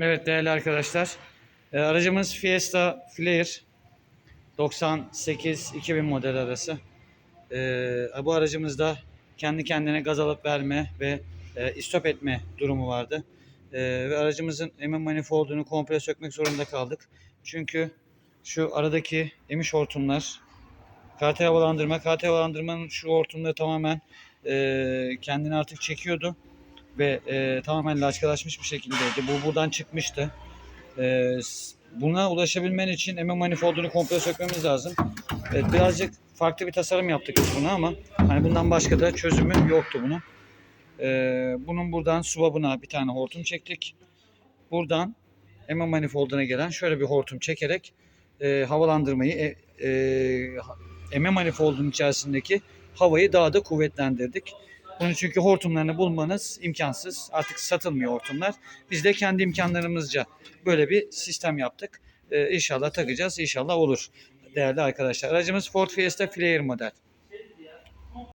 Evet değerli arkadaşlar. e, aracımız Fiesta Flare 98-2000 model arası. E, bu aracımızda kendi kendine gaz alıp verme ve e, istop etme durumu vardı. E, ve aracımızın emin manifoldunu komple sökmek zorunda kaldık. Çünkü şu aradaki emiş hortumlar KT havalandırma, KT havalandırmanın şu hortumları tamamen e, kendini artık çekiyordu ve e, tamamen laçkalaşmış bir şekildeydi. Bu buradan çıkmıştı. E, buna ulaşabilmen için emme manifoldunu komple sökmemiz lazım. Evet, birazcık farklı bir tasarım yaptık biz buna ama hani bundan başka da çözümü yoktu bunun. E, bunun buradan subabına bir tane hortum çektik. Buradan emme manifolduna gelen şöyle bir hortum çekerek e, havalandırmayı e, e, emme manifoldunun içerisindeki havayı daha da kuvvetlendirdik. Bunun çünkü hortumlarını bulmanız imkansız. Artık satılmıyor hortumlar. Biz de kendi imkanlarımızca böyle bir sistem yaptık. Ee, inşallah takacağız. İnşallah olur. Değerli arkadaşlar. Aracımız Ford Fiesta Flare model.